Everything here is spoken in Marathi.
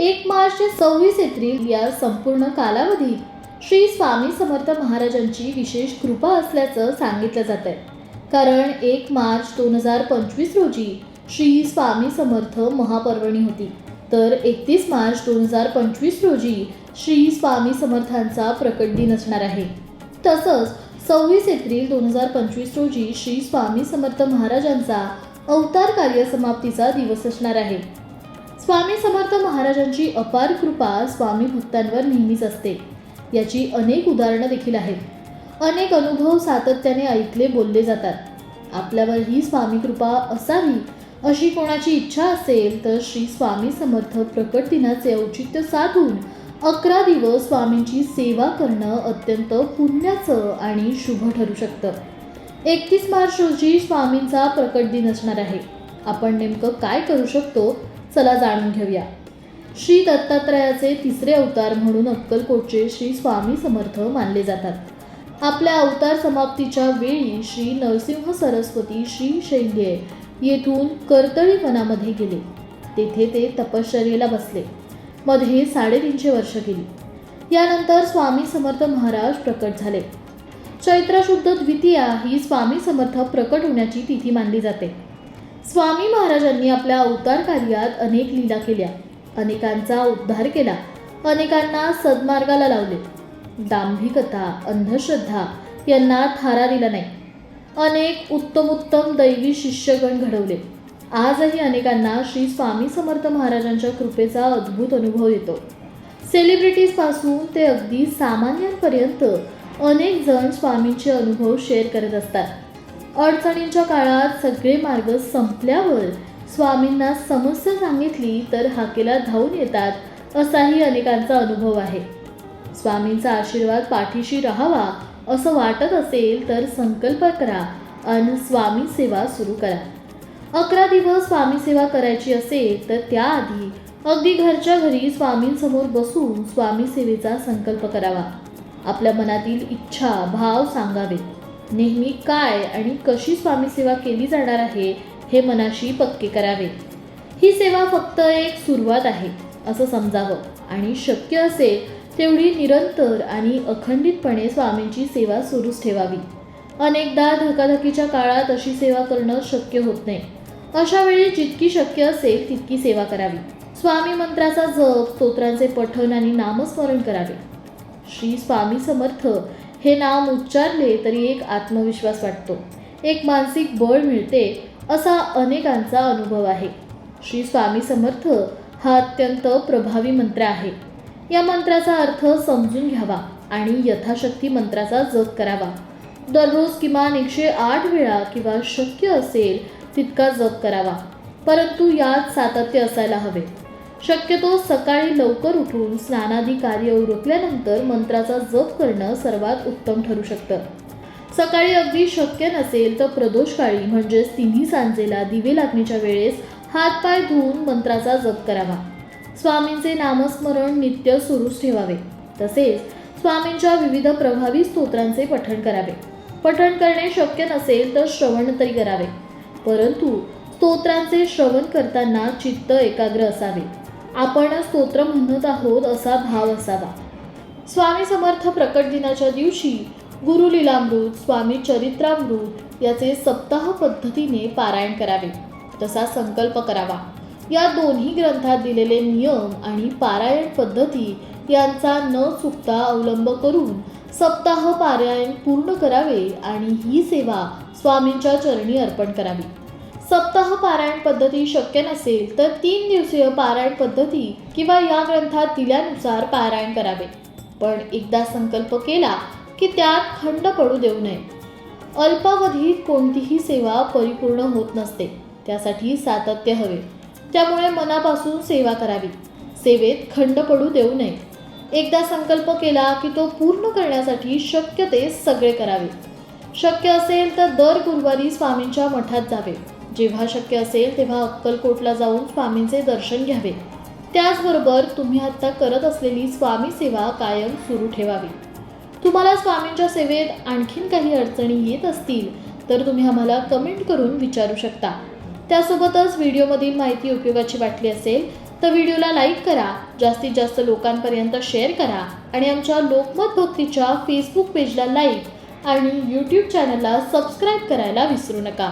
एक मार्च ते सव्वीस एप्रिल या संपूर्ण कालावधीत श्री स्वामी समर्थ महाराजांची विशेष कृपा असल्याचं सांगितलं जात आहे. कारण एक मार्च दोन हजार पंचवीस रोजी श्री स्वामी समर्थ महापर्वणी होती. तर एकतीस मार्च दोन हजार पंचवीस रोजी श्री स्वामी समर्थांचा प्रकट दिन असणार आहे. तसंच सव्वीस एप्रिल दोन हजार पंचवीस रोजी श्री स्वामी समर्थ महाराजांचा अवतार कार्य समाप्तीचा दिवस असणार आहे. स्वामी समर्थ महाराजांची अपार कृपा स्वामी भक्तांवर नेहमीच असते. याची अनेक उदाहरणं देखील आहेत. अनेक अनुभव सातत्याने ऐकले बोलले जातात. आपल्यावर ही स्वामी कृपा असावी अशी कोणाची इच्छा असेल तर श्री स्वामी समर्थ प्रकट दिनाचे औचित्य साधून अकरा दिवस स्वामींची सेवा करणं अत्यंत पुण्याचं आणि शुभ ठरू शकतं. एकतीस मार्च रोजी स्वामींचा प्रकट दिन असणार आहे. आपण नेमकं काय करू शकतो? चला जाणून घेऊया. श्री दत्तात्रयाचे तिसरे अवतार म्हणून अक्कलकोटचे श्री स्वामी समर्थ मानले जातात. आपल्या अवतार समाप्तीच्या वेळी श्री नरसिंह सरस्वती श्री शैल्ये येथून कर्तळी वनामध्ये गेले. तेथे ते तपश्चर्येला बसले. मध्ये साडेतीनशे वर्ष गेली. यानंतर स्वामी समर्थ महाराज प्रकट झाले. चैत्र शुद्ध द्वितीया ही स्वामी समर्थ प्रकट होण्याची तिथी मानली जाते. स्वामी महाराजांनी आपल्या अवतार कार्यात अनेक लीला केल्या. अनेकांचा उद्धार केला. अनेकांना सद्मार्गाला लावले. दांभिकता अंधश्रद्धा यांना थारा दिला नाही. अनेक उत्तमोत्तम दैवी शिष्यगण घडवले. आजही अनेकांना श्री स्वामी समर्थ महाराजांच्या कृपेचा अद्भुत अनुभव येतो. सेलिब्रिटीजपासून ते अगदी सामान्यांपर्यंत अनेक जण स्वामींचे अनुभव शेअर करत असतात. अडचणींच्या काळात सगळे मार्ग संपल्यावर स्वामींना समस्या सांगितली तर हाकेला धावून येतात असाही अनेकांचा अनुभव आहे. स्वामींचा आशीर्वाद पाठीशी राहावा असं वाटत असेल तर संकल्प करा आणि स्वामी सेवा सुरू करा. अकरा दिवस स्वामी सेवा करायची असेल तर त्याआधी अगदी घरच्या घरी स्वामींसमोर बसून स्वामी सेवेचा संकल्प करावा. आपल्या मनातील इच्छा भाव सांगावेत. नेहमी काय आणि कशी स्वामी सेवा केली जाणार आहे हे मनाशी पक्के करावे. ही सेवा फक्त एक सुरुवात आहे असं समजावं. आणि शक्य असेल तेवढी निरंतर आणि अखंडितपणे स्वामींची सेवा सुरूच ठेवावी. अनेकदा धकाधकीच्या काळात अशी सेवा करणं शक्य होत नाही. अशा वेळी जितकी शक्य असेल तितकी सेवा करावी. स्वामी मंत्राचा जप स्तोत्रांचे पठण आणि नामस्मरण करावे. श्री स्वामी समर्थ हे नाम उच्चारले तरी एक आत्मविश्वास वाटतो. एक मानसिक बळ मिळते असा अनेकांचा अनुभव आहे. श्री स्वामी समर्थ हा अत्यंत प्रभावी मंत्र आहे. या मंत्राचा अर्थ समजून घ्यावा आणि यथाशक्ती मंत्राचा जप करावा. दररोज किमान एकशे आठ वेळा किंवा शक्य असेल तितका जप करावा परंतु यात सातत्य असायला हवे. शक्यतो सकाळी लवकर उठून स्नानादी कार्य उरकल्यानंतर मंत्राचा जप करणं सर्वात उत्तम ठरू शकतं. सकाळी अगदी शक्य नसेल तर प्रदोषकाळी म्हणजेच तिन्ही सांजेला दिवे लागणीच्या वेळेस हातपाय धुवून मंत्राचा जप करावा. स्वामींचे नामस्मरण नित्य सुरूच ठेवावे. तसेच स्वामींच्या विविध प्रभावी स्तोत्रांचे पठण करावे. पठण करणे शक्य नसेल तर श्रवण तरी करावे. परंतु स्तोत्रांचे श्रवण करताना चित्त एकाग्र असावे. आपण स्तोत्र म्हणत आहोत असा भाव असावा. स्वामी समर्थ प्रकट दिनाच्या दिवशी गुरुलीलामृत स्वामी चरित्रामृत याचे सप्ताह पद्धतीने पारायण करावे. तसा संकल्प करावा. या दोन्ही ग्रंथात दिलेले नियम आणि पारायण पद्धती यांचा न चुकता अवलंब करून सप्ताह पारायण पूर्ण करावे आणि ही सेवा स्वामींच्या चरणी अर्पण करावी. सप्ताह पारायण पद्धती शक्य नसेल तर तीन दिवसीय पारायण पद्धती किंवा या ग्रंथात दिल्यानुसार पारायण करावे. पण एकदा संकल्प केला की त्यात खंड पडू देऊ नये. अल्पावधीत कोणतीही सेवा परिपूर्ण होत नसते. त्यासाठी सातत्य हवे. त्यामुळे मनापासून सेवा करावी. सेवेत खंड पडू देऊ नये. एकदा संकल्प केला की तो पूर्ण करण्यासाठी शक्य ते सगळे करावे. शक्य असेल तर दर गुरुवारी स्वामींच्या मठात जावे. जेव्हा शक्य असेल तेव्हा अक्कलकोटला जाऊन स्वामींचे दर्शन घ्यावे. त्याचबरोबर तुम्ही आत्ता करत असलेली स्वामी सेवा कायम सुरू ठेवावी. तुम्हाला स्वामींच्या सेवेत आणखीन काही अडचणी येत असतील तर तुम्ही आम्हाला कमेंट करून विचारू शकता. त्यासोबतच व्हिडिओमधील माहिती उपयोगाची वाटली असेल तर व्हिडिओला लाईक करा जास्तीत जास्त लोकांपर्यंत शेअर करा आणि आमच्या लोकमत भक्तीच्या फेसबुक पेजला लाईक आणि यूट्यूब चॅनलला सबस्क्राईब करायला विसरू नका.